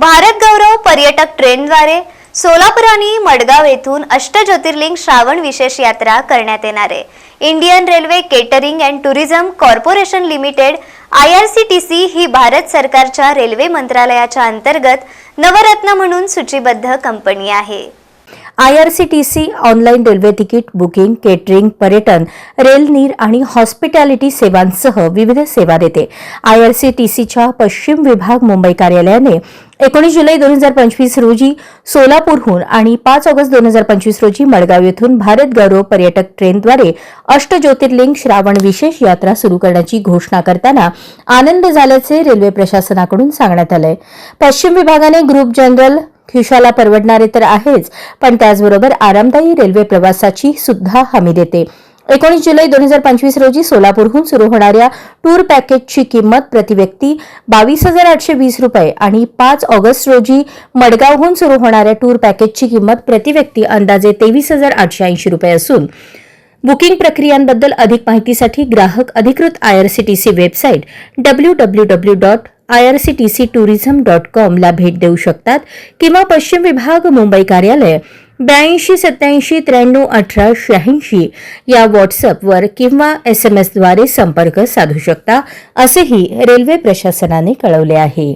भारत गौरव पर्यटक ट्रेनद्वारे सोलापूर आणि मडगाव येथून अष्टज्योतिर्लिंग श्रावण विशेष यात्रा करण्यात येणार आहे. Indian railway catering and tourism corporation limited I R C T C ही भारत सरकारच्या रेल्वे मंत्रालयाच्या अंतर्गत नवरत्न म्हणून सूचीबद्ध कंपनी आहे. आय आर सी टी सी online railway ticket booking catering पर्यटन रेल नीर आणि हॉस्पिटॅलिटी सेवांसह विविध सेवा देते. आय आर सी टी सीच्या पश्चिम विभाग मुंबई कार्यालयाने एकोणीस जुलै दोन हजार पंचवीस रोजी सोलापूरहून आणि पाच ऑगस्ट दोन हजार पंचवीस रोजी मडगाव येथून भारत गौरव पर्यटक ट्रेनद्वारे अष्टज्योतिर्लिंग श्रावण विशेष यात्रा सुरू करण्याची घोषणा करताना आनंद झाल्याचे रेल्वे प्रशासनाकडून सांगण्यात आलंय. पश्चिम विभागाने ग्रुप जनरल खिशाला परवडणारे तर आहेच पण त्याचबरोबर आरामदायी रेल्वे प्रवासाची सुद्धा हमी देते. एकोणीस जुलै दोन हजार पंचवीस रोजी सोलापूरहून सुरू होणाऱ्या टूर पॅकेजची किंमत प्रतिव्यक्ती बावीस हजार आठशे वीस रुपये आणि पाच ऑगस्ट रोजी मडगावहून सुरू होणाऱ्या टूर पॅकेजची किंमत प्रतिव्यक्ती अंदाजे तेवीस हजार आठशे ऐंशी रुपये असून बुकिंग प्रक्रियांबद्दल अधिक माहितीसाठी ग्राहक अधिकृत IRCTC website W W W dot I R C T C tourism dot कॉमला भेट देऊ शकतात किंवा पश्चिम विभाग मुंबई कार्यालय ब्याऐंशी सत्याऐंशी त्र्याण्णव अठरा शहाऐंशी या व्हॉट्सअपवर किंवा एस एम एसद्वारे संपर्क साधू शकता असेही रेल्वे प्रशासनाने कळवले आहे.